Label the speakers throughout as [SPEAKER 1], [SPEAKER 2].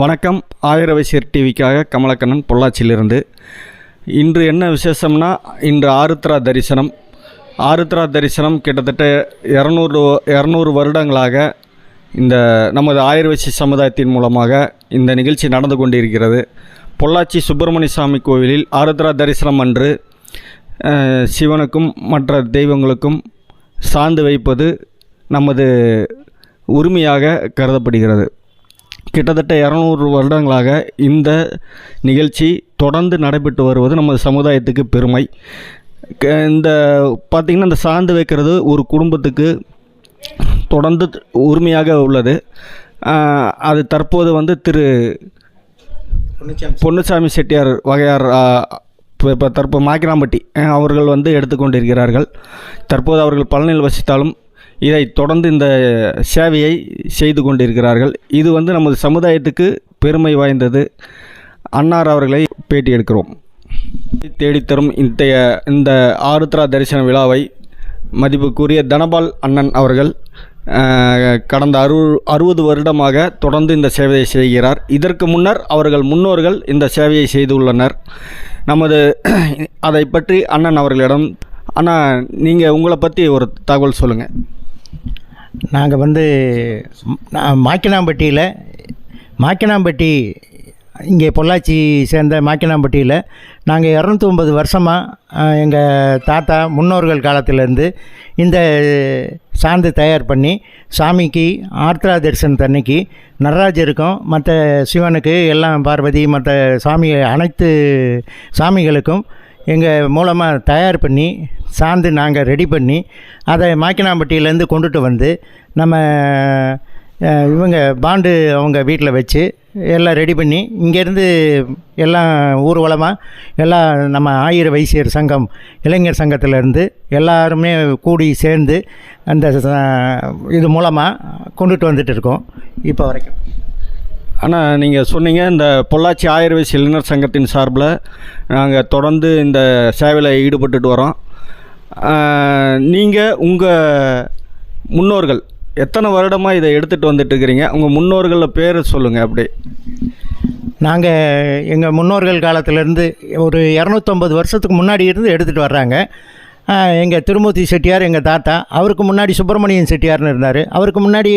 [SPEAKER 1] வணக்கம். ஆயிரவைசியர் டிவிக்காக கமலக்கண்ணன் பொள்ளாச்சியிலிருந்து. இன்று என்ன விசேஷம்னா இன்று ஆருத்ரா தரிசனம். ஆருத்ரா தரிசனம் கிட்டத்தட்ட இரநூறு இரநூறு வருடங்களாக இந்த நமது ஆயுர்வேசி சமுதாயத்தின் மூலமாக இந்த நிகழ்ச்சி நடந்து கொண்டிருக்கிறது. பொள்ளாச்சி சுப்பிரமணிய சாமி கோவிலில் ஆருத்ரா தரிசனம் அன்று சிவனுக்கும் மற்ற தெய்வங்களுக்கும் சார்ந்து வைப்பது நமது உரிமையாக கருதப்படுகிறது. கிட்டத்தட்ட இரநூறு வருடங்களாக இந்த நிகழ்ச்சி தொடர்ந்து நடைபெற்று வருவது நமது சமுதாயத்துக்கு பெருமை. க- இந்த பார்த்திங்கன்னா இந்த சார்ந்து வைக்கிறது ஒரு குடும்பத்துக்கு தொடர்ந்து உரிமையாக உள்ளது. அது தற்போது வந்து திரு பொன்னுசாமி செட்டியார் வகையார் இப்போ தற்போது மாக்கிராம்பட்டி அவர்கள் வந்து எடுத்துக்கொண்டிருக்கிறார்கள். தற்போது அவர்கள் பழனியில் வசித்தாலும் இதை தொடர்ந்து இந்த சேவையை செய்து கொண்டிருக்கிறார்கள். இது வந்து நமது சமுதாயத்துக்கு பெருமை வாய்ந்தது. அன்னார் அவர்களை பேட்டி எடுக்கிறோம். தேடித்தரும் இத்தைய இந்த ஆருத்ரா தரிசன விழாவை மதிப்புக்குரிய தனபால் அண்ணன் அவர்கள் கடந்த அறு அறுபது வருடமாக தொடர்ந்து இந்த சேவையை செய்கிறார். இதற்கு முன்னர் அவர்கள் முன்னோர்கள் இந்த சேவையை செய்துள்ளனர். நமது அதை பற்றி அண்ணன் அவர்களிடம் அண்ணா நீங்கள் உங்களை பற்றி ஒரு தகவல் சொல்லுங்கள்
[SPEAKER 2] நாங்கள் வந்து நான் மாக்கினாம்பட்டியில் மாக்கினாம்பட்டி இங்கே பொள்ளாச்சி சேர்ந்த மாக்கினாம்பட்டியில் நாங்கள் இரநூத்தி ஒம்பது வருஷமாக எங்கள் தாத்தா முன்னோர்கள் காலத்திலேருந்து இந்த சாந்து தயார் பண்ணி சாமிக்கு ஆர்த்ரா தரிசனத்தன்னைக்கு நடராஜருக்கும் மற்ற சிவனுக்கு எல்லாம் பார்வதி மற்ற சாமி அனைத்து சாமிகளுக்கும் எங்கள் மூலமாக தயார் பண்ணி சாந்து நாங்கள் ரெடி பண்ணி அதை மாக்கினாம்பட்டியிலேருந்து கொண்டுட்டு வந்து நம்ம இவங்க பாண்டு அவங்க வீட்டில் வச்சு எல்லாம் ரெடி பண்ணி இங்கேருந்து எல்லாம் ஊர்வலமாக எல்லாம் நம்ம ஆயிர வைசியர் சங்கம் இளைஞர் சங்கத்திலேருந்து எல்லாருமே கூடி சேர்ந்து அந்த இது மூலமாக கொண்டுட்டு வந்துட்டு இருக்கோம் இப்போ வரைக்கும்.
[SPEAKER 1] ஆனால் நீங்கள் சொன்னீங்க இந்த பொள்ளாச்சி ஆயுர்வேத இளைஞர் சங்கத்தின் சார்பில் நாங்கள் தொடர்ந்து இந்த சேவையில் ஈடுபட்டுட்டு வரோம். நீங்கள் உங்கள் முன்னோர்கள் எத்தனை வருடமாக இதை எடுத்துகிட்டு வந்துட்டு இருக்கிறீங்க? உங்கள் முன்னோர்களில் பேர் சொல்லுங்கள் அப்படி
[SPEAKER 2] நாங்கள் எங்கள் முன்னோர்கள் காலத்திலேருந்து ஒரு இரநூத்தொம்பது வருஷத்துக்கு முன்னாடி இருந்து எடுத்துகிட்டு வர்றாங்க. எங்கள் திருமூர்த்தி செட்டியார் எங்கள் தாத்தா. அவருக்கு முன்னாடி சுப்பிரமணியன் செட்டியார்னு இருந்தார். அவருக்கு முன்னாடி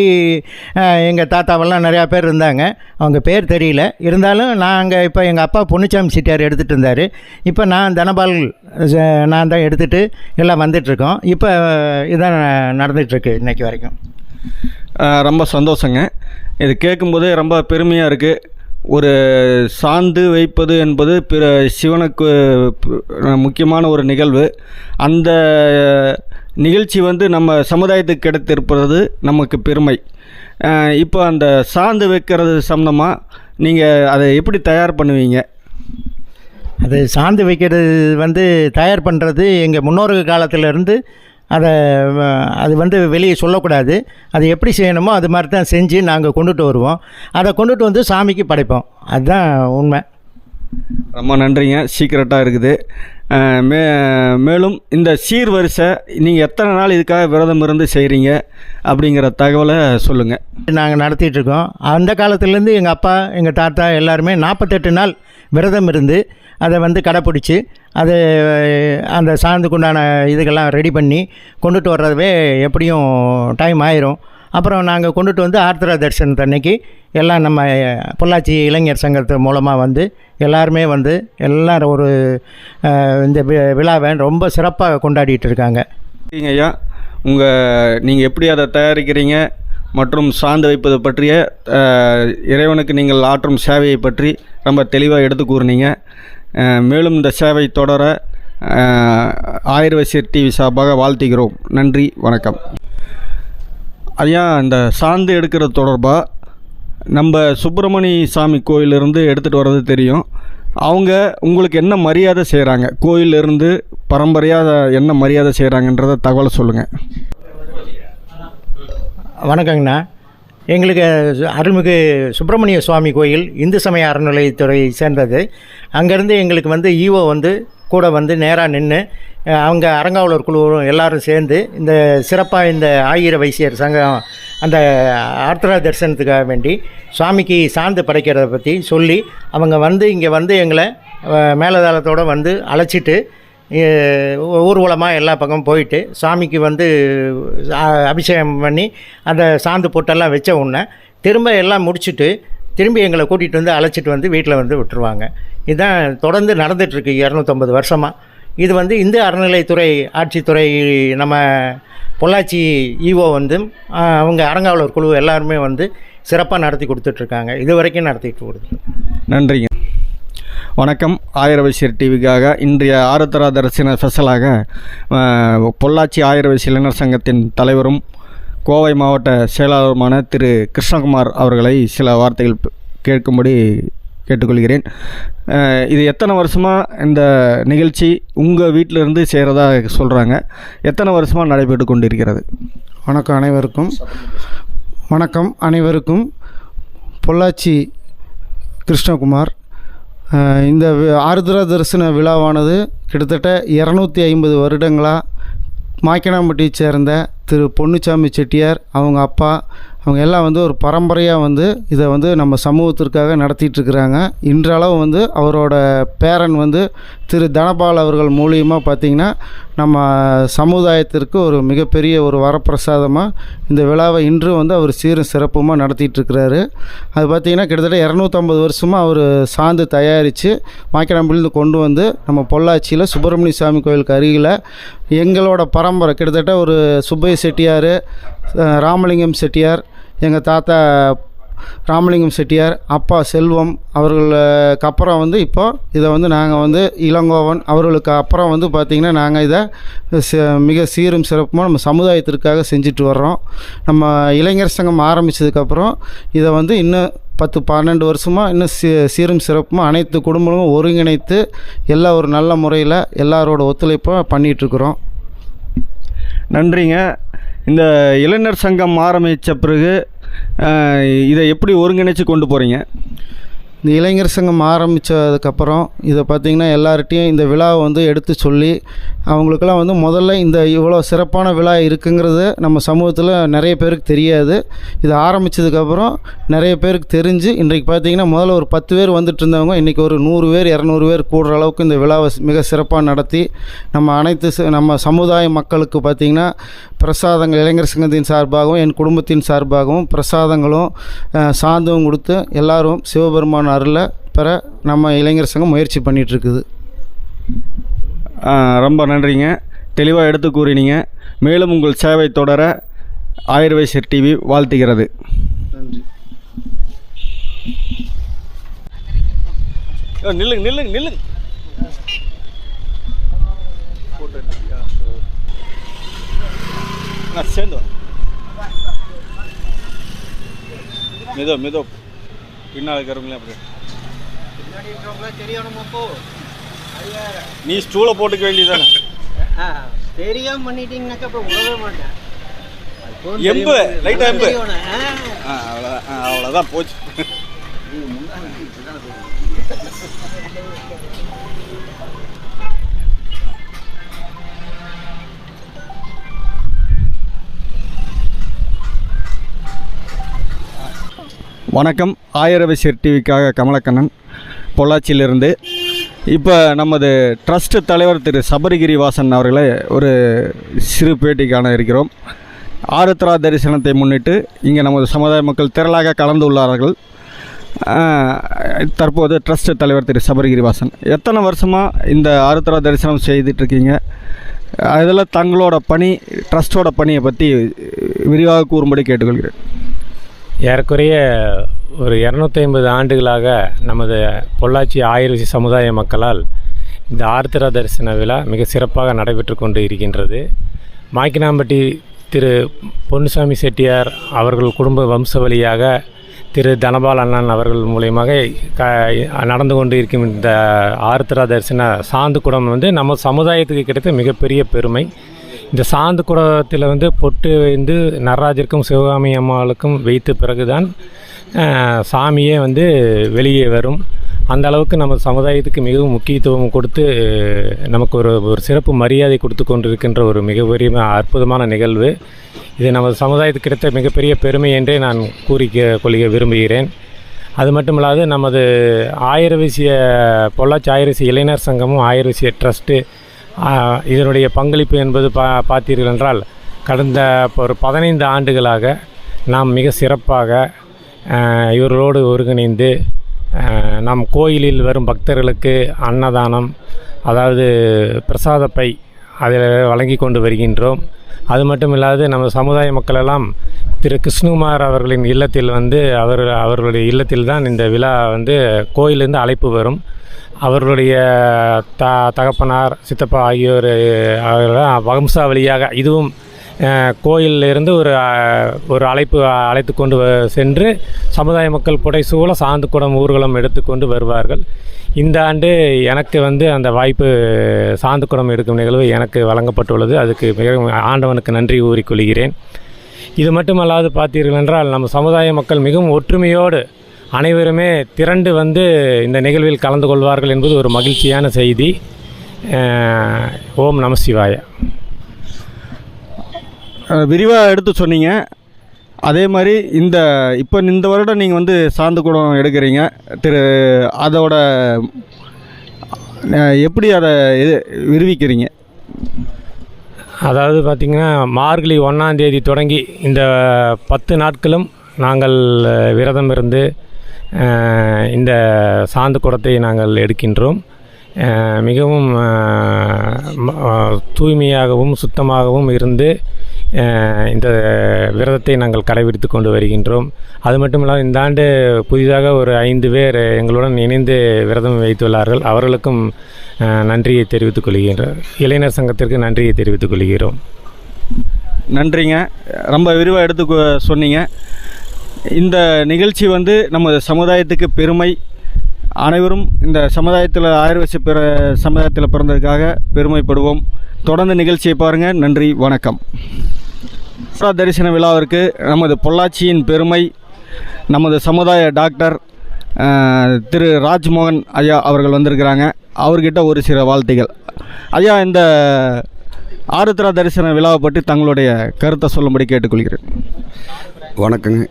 [SPEAKER 2] எங்கள் தாத்தாவெல்லாம் நிறையா பேர் இருந்தாங்க. அவங்க பேர் தெரியல. இருந்தாலும் நாங்கள் இப்போ எங்கள் அப்பா பொன்னுச்சாமி செட்டியார் எடுத்துகிட்டு இருந்தார். இப்போ நான் தனபால் நான் தான் எடுத்துகிட்டு எல்லாம் வந்துட்டுருக்கோம். இப்போ இதான் நடந்துகிட்ருக்கு இன்றைக்கி வரைக்கும்.
[SPEAKER 1] ரொம்ப சந்தோஷங்க. இது கேட்கும்போது ரொம்ப பெருமையாக இருக்குது ஒரு சாந்து வைப்பது என்பது பிற சிவனுக்கு முக்கியமான ஒரு நிகழ்வு. அந்த நிகழ்ச்சி வந்து நம்ம சமுதாயத்துக்கு கிடைத்திருப்பது நமக்கு பெருமை. இப்போ அந்த சாந்து வைக்கிறது சம்மந்தமாக நீங்கள் அதை எப்படி தயார் பண்ணுவீங்க?
[SPEAKER 2] அது சாந்து வைக்கிறது வந்து தயார் பண்ணுறது எங்கள் முன்னோர்கள் காலத்திலேருந்து அதை அது வந்து வெளியே சொல்லக்கூடாது. அது எப்படி செய்யணுமோ அது மாதிரி தான் செஞ்சு நாங்கள் கொண்டுட்டு வருவோம். அதை கொண்டுட்டு வந்து சாமிக்கு படைப்போம். அதுதான் உண்மை.
[SPEAKER 1] ரொம்ப நன்றிங்க. சீக்கிரட்டாக இருக்குது. மே மேலும் இந்த சீர்வரிசை நீங்கள் எத்தனை நாள் இதுக்காக விரதம் இருந்து செய்கிறீங்க அப்படிங்கிற தகவலை சொல்லுங்கள்
[SPEAKER 2] நாங்கள் நடத்திட்டுருக்கோம் அந்த காலத்துலேருந்து எங்கள் அப்பா எங்கள் தாத்தா எல்லாருமே நாற்பத்தெட்டு நாள் விரதம் இருந்து அதை வந்து கடைப்பிடிச்சி அது அந்த சார்ந்துக்குண்டான இதுக்கெல்லாம் ரெடி பண்ணி கொண்டுட்டு வர்றதவே எப்படியும் டைம் ஆயிரும். அப்புறம் நாங்கள் கொண்டுட்டு வந்து ஆர்த்ரா தரிசனத்து அன்னைக்கு எல்லாம் நம்ம பொள்ளாச்சி இளைஞர் சங்கத்து மூலமாக வந்து எல்லாருமே வந்து எல்லாரும் ஒரு இந்த வி- விழாவை ரொம்ப சிறப்பாக கொண்டாடிட்டு இருக்காங்க.
[SPEAKER 1] ஐயா. உங்கள் நீங்கள் எப்படி அதை தயாரிக்கிறீங்க மற்றும் சார்ந்து வைப்பது பற்றிய இறைவனுக்கு நீங்கள் ஆற்றும் சேவையை பற்றி ரொம்ப தெளிவாக எடுத்து கூறினீங்க. மேலும் இந்த சேவை தொடர ஆயுர்வேசியர் டிவி சார்பாக வாழ்த்துகிறோம். நன்றி வணக்கம். ஐயா இந்த சாந்து எடுக்கிறது தொடர்பாக நம்ம சுப்பிரமணிய சாமி கோயிலிருந்து எடுத்துகிட்டு வர்றது தெரியும். அவங்க உங்களுக்கு என்ன மரியாதை செய்கிறாங்க கோயிலிருந்து பரம்பரையாக என்ன மரியாதை செய்கிறாங்கன்றத தகவலை சொல்லுங்கள்
[SPEAKER 2] வணக்கங்கண்ணா. எங்களுக்கு அருள்மிகு சுப்பிரமணிய சுவாமி கோயில் இந்து சமய அறநிலையத்துறையை சேர்ந்தது. அங்கேருந்து எங்களுக்கு வந்து ஈஓ வந்து கூட வந்து நேராக நின்று அவங்க அறங்காவலர் குழுவும் எல்லாரும் சேர்ந்து இந்த சிறப்பாக இந்த ஆயிர வைசியர் சங்கம் அந்த ஆர்த்தரா தரிசனத்துக்காக வேண்டி சுவாமிக்கு சாந்து படைக்கிறத பற்றி சொல்லி அவங்க வந்து இங்கே வந்து எங்களை மேலதாளத்தோடு வந்து அழைச்சிட்டு ஊர்வலமாக எல்லா பக்கமும் போயிட்டு சாமிக்கு வந்து அபிஷேகம் பண்ணி அந்த சாந்து பொட்டெல்லாம் வச்ச உடனே திரும்ப எல்லாம் முடிச்சுட்டு திரும்பி எங்களை கூட்டிகிட்டு வந்து அழைச்சிட்டு வந்து வீட்டில் வந்து விட்டுருவாங்க. இதுதான் தொடர்ந்து நடந்துகிட்ருக்கு இரநூத்தம்பது வருஷமாக இது வந்து இந்து அறநிலைத்துறை ஆட்சித்துறை நம்ம பொள்ளாச்சி ஈஓ வந்து அவங்க அறங்காவலர் குழு எல்லாருமே வந்து சிறப்பாக நடத்தி கொடுத்துட்ருக்காங்க இது வரைக்கும் நடத்திட்டு கொடுத்து
[SPEAKER 1] நன்றிங்க. வணக்கம். ஆயிரவைசியர் டிவிக்காக இன்றைய ஆருத்ரா தரிசன ஸ்பெஷலாக பொள்ளாச்சி ஆயிரவைசி இளைஞர் சங்கத்தின் தலைவரும் கோவை மாவட்ட செயலாளருமான திரு கிருஷ்ணகுமார் அவர்களை சில வார்த்தைகள் கேட்கும்படி கேட்டுக்கொள்கிறேன். இது எத்தனை வருஷமாக இந்த நிகழ்ச்சி உங்கள் வீட்டிலிருந்து செய்கிறதா சொல்கிறாங்க எத்தனை வருஷமாக நடைபெற்று கொண்டிருக்கிறது?
[SPEAKER 3] வணக்கம் அனைவருக்கும். வணக்கம் அனைவருக்கும். பொள்ளாச்சி கிருஷ்ணகுமார். இந்த வி- ஆருத்ரா தரிசன விழாவானது கிட்டத்தட்ட இரநூத்தி ஐம்பது வருடங்களாக மாய்க்கனாம்பட்டியை சேர்ந்த திரு பொன்னுச்சாமி செட்டியார் அவங்க அப்பா அவங்க எல்லாம் வந்து ஒரு பரம்பரையாக வந்து இதை வந்து நம்ம சமூகத்திற்காக நடத்திட்டுருக்கிறாங்க. இன்றளவு வந்து அவரோட பேரன் வந்து திரு தனபால் அவர்கள் மூலியமாக பார்த்திங்கன்னா நம்ம சமுதாயத்திற்கு ஒரு மிகப்பெரிய ஒரு வரப்பிரசாதமாக இந்த விழாவை இன்றும் வந்து அவர் சீரும் சிறப்புமாக நடத்திட்டு இருக்கிறாரு அது பார்த்திங்கன்னா கிட்டத்தட்ட இரநூத்தம்பது வருஷமாக அவர் சாந்து தயாரித்து மாய்க்கனாம்பிலிருந்து கொண்டு வந்து நம்ம பொள்ளாச்சியில் சுப்பிரமணிய சாமி கோயிலுக்கு அருகில் எங்களோட பரம்பரை கிட்டத்தட்ட ஒரு சுப்பைய செட்டியார் ராமலிங்கம் செட்டியார் எங்கள் தாத்தா ராமலிங்கம் செட்டியார் அப்பா செல்வம் அவர்களுக்கு அப்புறம் வந்து இப்போ இதை வந்து நாங்கள் வந்து இளங்கோவன் அவர்களுக்கு அப்புறம் வந்து பார்த்திங்கன்னா நாங்கள் இதை மிக சீரும் சிறப்புமாக நம்ம சமுதாயத்திற்காக செஞ்சுட்டு வர்றோம். நம்ம இளைஞர் சங்கம் ஆரம்பித்ததுக்கப்புறம் இதை வந்து இன்னும் பத்து பன்னெண்டு வருஷமாக இன்னும் சீ சீரும் சிறப்புமாக அனைத்து குடும்பங்களும் ஒருங்கிணைத்து எல்லா ஒரு நல்ல முறையில் எல்லாரோட ஒத்துழைப்பாக பண்ணிகிட்ருக்குறோம்
[SPEAKER 1] நன்றிங்க. இந்த இளைஞர் சங்கம் ஆரம்பித்த பிறகு இதை எப்படி ஒருங்கிணைச்சு கொண்டு போகிறீங்க
[SPEAKER 3] இந்த இளைஞர் சங்கம் ஆரம்பித்ததுக்கப்புறம் இதை பார்த்திங்கன்னா எல்லார்ட்டையும் இந்த விழாவை வந்து எடுத்து சொல்லி அவங்களுக்கெல்லாம் வந்து முதல்ல இந்த இவ்வளோ சிறப்பான விழா இருக்குங்கிறது நம்ம சமூகத்தில் நிறைய பேருக்கு தெரியாது. இது ஆரம்பித்ததுக்கப்புறம் நிறைய பேருக்கு தெரிஞ்சு இன்றைக்கு பார்த்திங்கன்னா முதல்ல ஒரு பத்து பேர் வந்துட்டு இருந்தவங்க இன்றைக்கி ஒரு நூறு பேர் இரநூறு பேர் கூடுற அளவுக்கு இந்த விழாவை மிக சிறப்பாக நடத்தி நம்ம அனைத்து ச- நம்ம சமுதாய மக்களுக்கு பார்த்திங்கன்னா பிரசாதங்கள் இளைஞர் சங்கத்தின் சார்பாகவும் என் குடும்பத்தின் சார்பாகவும் பிரசாதங்களும் அஹ், சாந்தும் கொடுத்து எல்லாரும் சிவபெருமான் அருளை பெற நம்ம இளைஞர் சங்கம் முயற்சி பண்ணிட்டு இருக்குது
[SPEAKER 1] அஹ், ரொம்ப நன்றிங்க. தெளிவாக எடுத்து கூறினீங்க. மேலும் உங்கள் சேவை தொடர ஆயுர்வேசியர் டிவி வாழ்த்துகிறது. நில்லுங்க நில்லுங்க நில்லுங்க. வரேன். மெதோ மெதோ பின்னால் இருக்கிறவங்களே அப்படி நீ ஸ்டூலை போட்டுக்க வேண்டியதானே
[SPEAKER 4] தெரியாம பண்ணிட்டீங்கன்னாக்கா அப்புறம் விடவே மாட்டேன்
[SPEAKER 1] எம்பு லைட்டாக எம்பு அவ்வளோதான் அவ்வளோதான் போச்சு வணக்கம். ஆயிரவசியர் டிவிக்காக கமலக்கண்ணன். பொள்ளாச்சியிலிருந்து இப்போ நமது ட்ரஸ்ட் தலைவர் திரு சபரிகிரி வாசன் அவர்களை ஒரு சிறு பேட்டி காண இருக்கிறோம். ஆருத்ரா தரிசனத்தை முன்னிட்டு இங்கே நமது சமுதாய மக்கள் திரளாக கலந்து உள்ளார்கள். தற்போது ட்ரஸ்ட் தலைவர் திரு சபரிகிரி வாசன் எத்தனை வருஷமாக இந்த ஆருத்ரா தரிசனம் செய்துட்ருக்கீங்க? அதில் தங்களோட பணி ட்ரஸ்ட்டோட பணியை பற்றி விரிவாக கூறும்படி கேட்டுக்கொள்கிறேன்.
[SPEAKER 5] ஏறக்குறைய ஒரு இரநூத்தி ஐம்பது ஆண்டுகளாக நமது பொள்ளாச்சி ஆயிரசி சமுதாய மக்களால் இந்த ஆர்த்திரா தரிசன விழா மிக சிறப்பாக நடைபெற்று கொண்டு இருக்கின்றது. மாய்க்கினாம்பட்டி திரு பொன்னுசாமி செட்டியார் அவர்கள் குடும்ப வம்ச வழியாக திரு தனபால் அண்ணன் அவர்கள் மூலியமாக க நடந்து கொண்டு இருக்கும் இந்த ஆர்த்திரா தரிசன சாந்து குடம் வந்து நம்ம சமுதாயத்துக்கு கிடைத்த மிகப்பெரிய பெருமை. இந்த சாந்து குடத்தில் வந்து பொட்டு வந்து நடராஜருக்கும் சிவகாமி அம்மாளுக்கும் வைத்த பிறகுதான் சாமியே வந்து வெளியே வரும். அந்த அளவுக்கு நம்ம சமுதாயத்துக்கு மிகவும் முக்கியத்துவம் கொடுத்து நமக்கு ஒரு ஒரு சிறப்பு மரியாதை கொடுத்து கொண்டிருக்கின்ற ஒரு மிகப்பெரிய அற்புதமான நிகழ்வு. இது நமது சமுதாயத்துக்கு கிடைத்த மிகப்பெரிய பெருமை என்றே நான் கூறிக்க கொள்க விரும்புகிறேன். அது மட்டும் இல்லாது நமது ஆயிரவிசிய பொள்ளாச்சி ஆயிரவிசிய இளைஞர் சங்கமும் ஆயிரவிசிய ட்ரஸ்ட்டு இதனுடைய பங்களிப்பு என்பது பா பார்த்தீர்கள் என்றால் கடந்த ஒரு பதினைந்து ஆண்டுகளாக நாம் மிக சிறப்பாக இவர்களோடு ஒருங்கிணைந்து நம் கோயிலில் வரும் பக்தர்களுக்கு அன்னதானம் அதாவது பிரசாத பை அதில் வழங்கி கொண்டு வருகின்றோம். அது மட்டும் இல்லாது நம்ம சமுதாய மக்களெல்லாம் திரு கிருஷ்ணகுமார் அவர்களின் இல்லத்தில் வந்து அவர் அவர்களுடைய இல்லத்தில் தான் இந்த விழா வந்து கோயிலிருந்து அழைப்பு வரும். அவர்களுடைய த தகப்பனார் சித்தப்பா ஆகியோர் அவர்களும் வம்சாவளியாக இதுவும் கோயிலிருந்து ஒரு ஒரு அழைப்பு அழைத்து கொண்டு சென்று சமுதாய மக்கள் புடைசூழ சாந்து குடம் ஊர்வலம் எடுத்துக்கொண்டு வருவார்கள். இந்த ஆண்டு எனக்கு வந்து அந்த வாய்ப்பு சாந்து குடம் எடுக்கும் நிகழ்வு எனக்கு வழங்கப்பட்டுள்ளது. அதுக்கு மிகவும் ஆண்டவனுக்கு நன்றி கூறிக்கொள்கிறேன். இது மட்டுமல்லாது பார்த்தீர்கள் என்றால் நம்ம சமுதாய மக்கள் மிகவும் ஒற்றுமையோடு அனைவருமே திரண்டு வந்து இந்த நிகழ்வில் கலந்து கொள்வார்கள் என்பது ஒரு மகிழ்ச்சியான செய்தி. ஓம் நம சிவாய.
[SPEAKER 1] விரிவாக எடுத்து சொன்னீங்க. அதே மாதிரி இந்த இப்போ இந்த வருடம் நீங்கள் வந்து சாந்து குடம் எடுக்கிறீங்க. திரு அதோட எப்படி அதை இது விரிவிக்கிறீங்க?
[SPEAKER 5] அதாவது பார்த்திங்கன்னா மார்கழி ஒன்றாம் தேதி தொடங்கி இந்த பத்து நாட்களும் நாங்கள் விரதம் இருந்து இந்த சாந்து குடத்தை நாங்கள் எடுக்கின்றோம். மிகவும் தூய்மையாகவும் சுத்தமாகவும் இருந்து இந்த விரதத்தை நாங்கள் கடைபிடித்து கொண்டு வருகின்றோம். அது மட்டும் இல்லாமல் இந்த ஆண்டு புதிதாக ஒரு ஐந்து பேர் எங்களுடன் இணைந்து விரதம் வைத்துள்ளார்கள் அவர்களுக்கும் நன்றியை தெரிவித்துக் கொள்கின்றோம். இளைஞர் சங்கத்திற்கு நன்றியை தெரிவித்துக் கொள்கிறோம்.
[SPEAKER 1] நன்றிங்க. ரொம்ப விரிவாக எடுத்து கொ- சொன்னீங்க. இந்த நிகழ்ச்சி வந்து நம்ம சமுதாயத்துக்கு பெருமை. அனைவரும் இந்த சமுதாயத்தில் ஆயிரவசி பிற சமுதாயத்தில் பிறந்ததுக்காக பெருமைப்படுவோம். தொடர்ந்து நிகழ்ச்சியை பாருங்கள் நன்றி. வணக்கம். தரிசன விழாவிற்கு நமது பொள்ளாச்சியின் பெருமை நமது சமுதாய டாக்டர் திரு ராஜ்மோகன் ஐயா அவர்கள் வந்திருக்கிறாங்க. அவர்கிட்ட ஒரு சில வாழ்த்துகள். ஐயா இந்த ஆருத்ரா தரிசன விழாவை பற்றி தங்களுடைய கருத்தை சொல்லும்படி கேட்டுக்கொள்கிறேன்.
[SPEAKER 6] வணக்கங்க.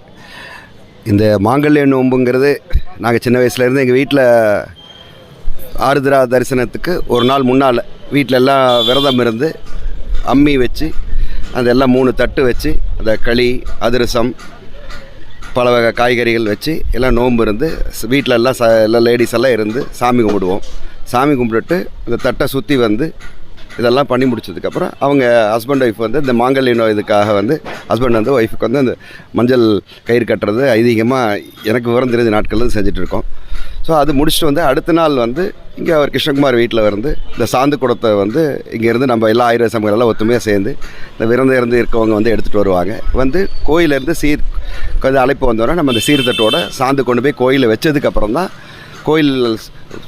[SPEAKER 6] இந்த மாங்கல்ய நோம்புங்கிறது நாங்கள் சின்ன வயசுலேருந்து எங்கள் வீட்டில் ஆருத்ரா தரிசனத்துக்கு ஒரு நாள் முன்னால் வீட்டில் எல்லாம் விரதம் இருந்து அம்மி வச்சு அந்த எல்லாம் மூணு தட்டு வச்சு அந்த களி அதிரசம் பல வகை காய்கறிகள் வச்சு எல்லாம் நோன்பு இருந்து வீட்டில் எல்லாம் ச எல்லாம் லேடிஸ் எல்லாம் இருந்து சாமி கும்பிடுவோம். சாமி கும்பிட்டுட்டு இந்த தட்டை சுற்றி வந்து இதெல்லாம் பண்ணி முடிச்சதுக்கப்புறம் அவங்க ஹஸ்பண்ட் ஒய்ஃப் வந்து இந்த மாங்கல்ய நோய் இதுக்காக வந்து ஹஸ்பண்ட் வந்து ஒய்ஃபுக்கு வந்து அந்த மஞ்சள் கயிறு கட்டுறது ஐதீகமாக எனக்கு விவரம் தெரிஞ்ச நாட்கள் செஞ்சுட்ருக்கோம் ஸோ அது முடிச்சுட்டு வந்து அடுத்த நாள் வந்து இங்கே அவர் கிருஷ்ணகுமார் வீட்டில் வந்து இந்த சாந்து குடத்தை வந்து இங்கேருந்து நம்ம எல்லா ஆயுர்வேத சமூகம் எல்லாம் ஒத்துமையாக சேர்ந்து இந்த விரதம் இருந்து இருக்கவங்க வந்து எடுத்துகிட்டு வருவாங்க. வந்து கோயிலேருந்து சீர் கொஞ்சம் அழைப்பு வந்தோடனே நம்ம அந்த சீர்தட்டோட சாந்து கொண்டு போய் கோயிலில் வச்சதுக்கப்புறம் தான் கோயில்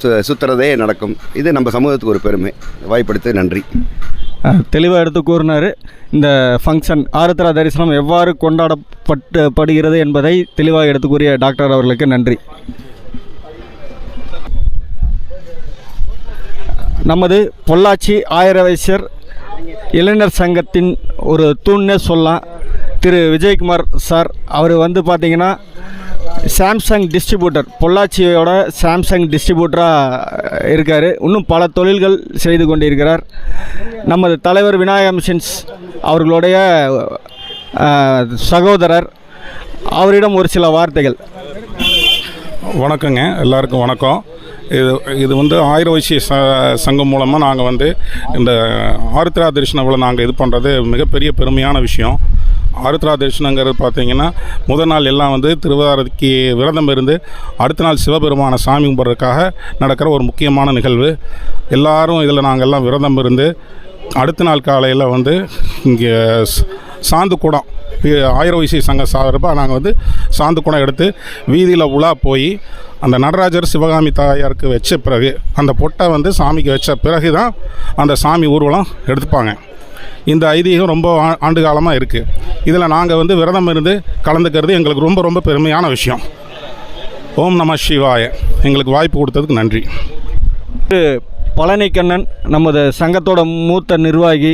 [SPEAKER 6] சு- சுற்றுறதே நடக்கும். இது நம்ம சமூகத்துக்கு ஒரு பெருமை. வாய்ப்படுத்து நன்றி.
[SPEAKER 1] தெளிவாக எடுத்து கூறினார். இந்த ஃபங்க்ஷன் ஆருத்ரா தரிசனம் எவ்வாறு கொண்டாடப்பட்டு படுகிறது என்பதை தெளிவாக எடுத்து கூறிய டாக்டர் அவர்களுக்கு நன்றி. நமது பொள்ளாச்சி ஆயிரவைசியர் இளைஞர் சங்கத்தின் ஒரு தூண்னே சொல்லலாம். திரு விஜயகுமார் சார் அவர் வந்து பார்த்தீங்கன்னா சாம்சங் டிஸ்ட்ரிபியூட்டர். பொள்ளாச்சியோட சாம்சங் டிஸ்ட்ரிபியூட்டராக இருக்கார். இன்னும் பல தொழில்கள் செய்து கொண்டிருக்கிறார். நமது தலைவர் விநாயகம் சின்ஸ் அவர்களுடைய சகோதரர். அவரிடம் ஒரு சில வார்த்தைகள்.
[SPEAKER 7] வணக்கங்க. எல்லாருக்கும் வணக்கம். இது இது வந்து ஆயிர வைசிய ச சங்கம் மூலமாக நாங்கள் வந்து இந்த ஆருத்ரா தரிசனவில் நாங்கள் இது பண்ணுறது மிகப்பெரிய பெருமையான விஷயம். ஆருத்ரா தரிசனங்கிறது பார்த்தீங்கன்னா முதல் நாள் எல்லாம் வந்து திருவாரூருக்கு விரதம் இருந்து அடுத்த நாள் சிவபெருமான சாமி கும்பிட்றதுக்காக நடக்கிற ஒரு முக்கியமான நிகழ்வு. எல்லாரும் இதில் நாங்கள் எல்லாம் விரதம் இருந்து அடுத்த நாள் காலையில் வந்து இங்கே சாந்து குடம் இது ஆயிரம் சார்பாக நாங்கள் வந்து சாந்து குடம் எடுத்து வீதியில் உலா போய் அந்த நடராஜர் சிவகாமி தாயாருக்கு வச்ச பிறகு அந்த பொட்டை வந்து சாமிக்கு வச்ச பிறகு தான் அந்த சாமி ஊர்வலம் எடுத்துப்பாங்க. இந்த ஐதீகம் ரொம்ப ஆண்டு காலமாக இருக்குது இதில் நாங்கள் வந்து விரதம் இருந்து கலந்துக்கிறது எங்களுக்கு ரொம்ப ரொம்ப பெருமையான விஷயம். ஓம் நம சிவாய. எங்களுக்கு வாய்ப்பு கொடுத்ததுக்கு நன்றி.
[SPEAKER 1] பழனிக்கண்ணன் நமது சங்கத்தோட மூத்த நிர்வாகி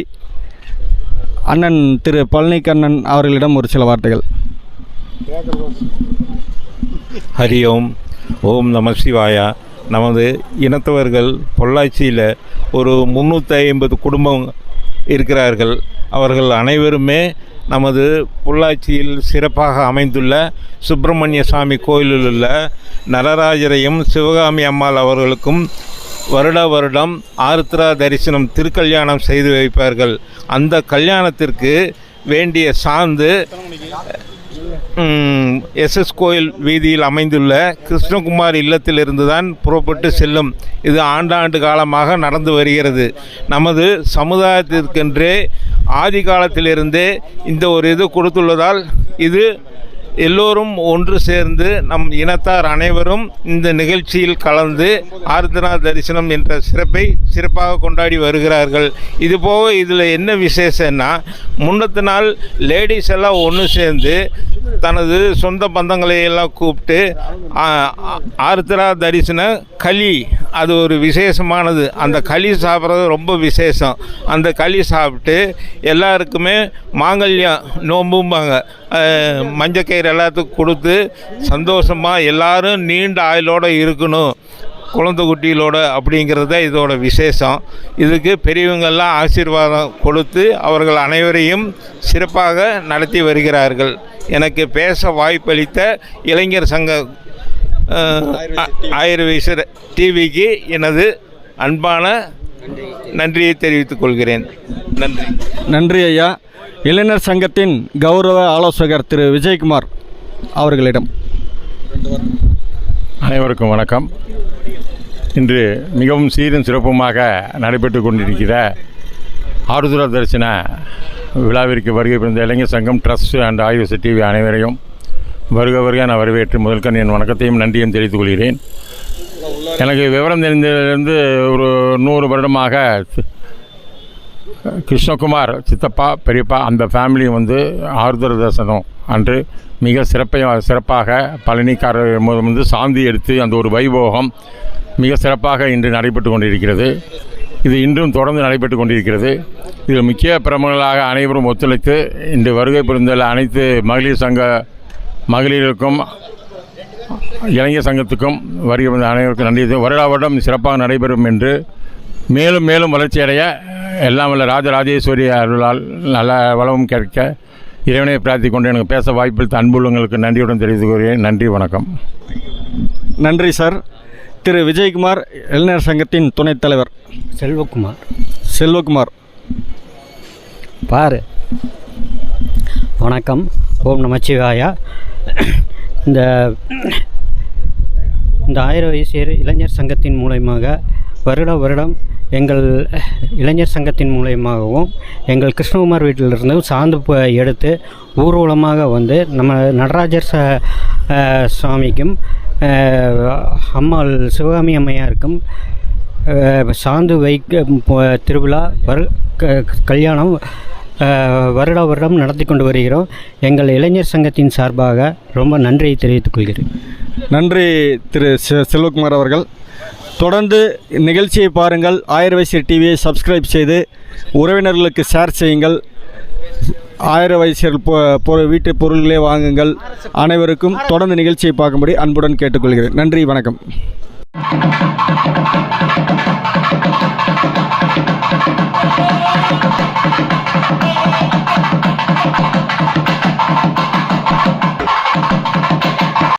[SPEAKER 1] அண்ணன் திரு பழனிக்கண்ணன் அவர்களிடம் ஒரு சில வார்த்தைகள்.
[SPEAKER 8] ஹரி ஓம் ஓம் நம சிவாயா. நமது இனத்தவர்கள் பொள்ளாச்சியில் ஒரு முந்நூற்றி ஐம்பது குடும்பம் இருக்கிறார்கள். அவர்கள் அனைவருமே நமது பொள்ளாச்சியில் சிறப்பாக அமைந்துள்ள சுப்பிரமணிய சாமி கோயிலில் உள்ள நடராஜரையும் சிவகாமி அம்மாள் அவர்களுக்கும் வருட வருடம் ஆருத்ரா தரிசனம் திருக்கல்யாணம் செய்து வைப்பார்கள். அந்த கல்யாணத்திற்கு வேண்டிய சார்ந்து எஸ்எஸ் கோயில் வீதியில் அமைந்துள்ள கிருஷ்ணகுமார் இல்லத்திலிருந்து தான் புறப்பட்டு செல்லும். இது ஆண்டாண்டு காலமாக நடந்து வருகிறது. நமது சமுதாயத்திற்கென்றே ஆதி காலத்திலிருந்தே இந்த ஒரு இது கொடுத்துள்ளதால் இது எல்லோரும் ஒன்று சேர்ந்து நம் இனத்தார் அனைவரும் இந்த நிகழ்ச்சியில் கலந்து ஆர்த்தனா தரிசனம் என்ற சிறப்பை சிறப்பாக கொண்டாடி வருகிறார்கள். இது போக இதில் என்ன விசேஷம்னா முன்னத்து நாள் லேடிஸ் எல்லாம் ஒன்று சேர்ந்து தனது சொந்த பந்தங்களை எல்லாம் கூப்பிட்டு ஆ, ஆர்த்தனா தரிசன களி. அது ஒரு விசேஷமானது. அந்த களி சாப்பிட்றது ரொம்ப விசேஷம். அந்த களி சாப்பிட்டு எல்லாருக்குமே மாங்கல்யம் நோம்பும்பாங்க. அஹ், மஞ்சக்கயிறு எல்லாத்துக்கும் கொடுத்து சந்தோஷமாக எல்லாரும் நீண்ட ஆயுளோடு இருக்கணும். குழந்தை குட்டிகளோட அப்படிங்கிறது தான் இதோட விசேஷம். இதுக்கு பெரியவங்கள்லாம் ஆசீர்வாதம் கொடுத்து அவர்கள் அனைவரையும் சிறப்பாக நடத்தி வருகிறார்கள். எனக்கு பேச வாய்ப்பளித்த இளைஞர் சங்க அஹ், டிவிக்கு எனது அன்பான நன்றியை தெரிவித்துக் கொள்கிறேன். நன்றி.
[SPEAKER 1] நன்றி ஐயா. இளைஞர் சங்கத்தின் கௌரவ ஆலோசகர் திரு விஜயகுமார். அவர்களிடம்.
[SPEAKER 9] அனைவருக்கும் வணக்கம். இன்று மிகவும் சீரும் சிறப்புமாக நடைபெற்று கொண்டிருக்கிற ஆருத்ரா தரிசன விழாவிற்கு வருகை புரிந்த இளைஞர் சங்கம் ட்ரஸ்ட் அண்ட் ஆயுச டிவி அனைவரையும் வருக வருக நான் வரவேற்று முதல்கண் என் வணக்கத்தையும் நன்றியும் தெரிவித்துக் கொள்கிறேன். எனக்கு விவரம் தெரிந்ததிலிருந்து ஒரு நூறு வருடமாக கிருஷ்ணகுமார் சித்தப்பா பெரியப்பா அந்த ஃபேமிலி வந்து ஆறுதல் தரிசனம். அன்று மிக சிறப்பை சிறப்பாக பழனிக்காரர் முதல் வந்து சாந்தி எடுத்து அந்த ஒரு வைபோகம் மிக சிறப்பாக இன்று நடைபெற்று கொண்டிருக்கிறது. இது இன்றும் தொடர்ந்து நடைபெற்று கொண்டிருக்கிறது. இதில் முக்கிய பிரமுகர்களாக அனைவரும் ஒத்துழைத்து இன்று வருகை புரிந்துள்ள அனைத்து மகளிர் சங்க மகளிருக்கும் இளைஞர் சங்கத்துக்கும் வருகை வந்த அனைவருக்கும் நன்றி. வருடா வருடம் சிறப்பாக நடைபெறும் என்று மேலும் மேலும் வளர்ச்சியடைய எல்லாம் வல்ல ராஜராஜேஸ்வரி அருளால் நல்ல வளமும் கேட்க இறைவனை பிரார்த்திக் கொண்டு எனக்கு பேச வாய்ப்பில் அன்புள்ளங்களுக்கு நன்றியுடன் தெரிவித்துக் கொள்கிறேன் நன்றி வணக்கம்.
[SPEAKER 1] நன்றி சார். திரு விஜயகுமார் இளைஞர் சங்கத்தின் துணைத் தலைவர்.
[SPEAKER 4] செல்வகுமார்.
[SPEAKER 1] செல்வகுமார்.
[SPEAKER 4] பாரு. வணக்கம். ஓம் நமச்சிவாயா. இந்த இந்த ஆயிரம் வயசியர் இளைஞர் சங்கத்தின் மூலயமாக வருட வருடம் எங்கள் இளைஞர் சங்கத்தின் மூலயமாகவும் எங்கள் கிருஷ்ணகுமார் வீட்டிலிருந்து சாந்து எடுத்து ஊர்வலமாக வந்து நம்ம நடராஜர் ச சுவாமிக்கும் அம்மாள் சிவகாமி அம்மையாருக்கும் சாந்து வைக்க திருவிழா வரு க- கல்யாணம் வருட வருடம் நடத்தி கொண்டு வருகிறோம். எங்கள் இளைஞர் சங்கத்தின் சார்பாக ரொம்ப நன்றியை தெரிவித்துக் கொள்கிறேன்.
[SPEAKER 1] நன்றி திரு செல்வகுமார் அவர்கள். தொடர்ந்து நிகழ்ச்சியை பாருங்கள். ஆயிர டிவியை சப்ஸ்கிரைப் செய்து உறவினர்களுக்கு ஷேர் செய்யுங்கள். ஆயிர பொ வீட்டு பொருள்களே வாங்குங்கள். அனைவருக்கும் தொடர்ந்து நிகழ்ச்சியை பார்க்கும்படி அன்புடன் கேட்டுக்கொள்கிறேன். நன்றி வணக்கம்.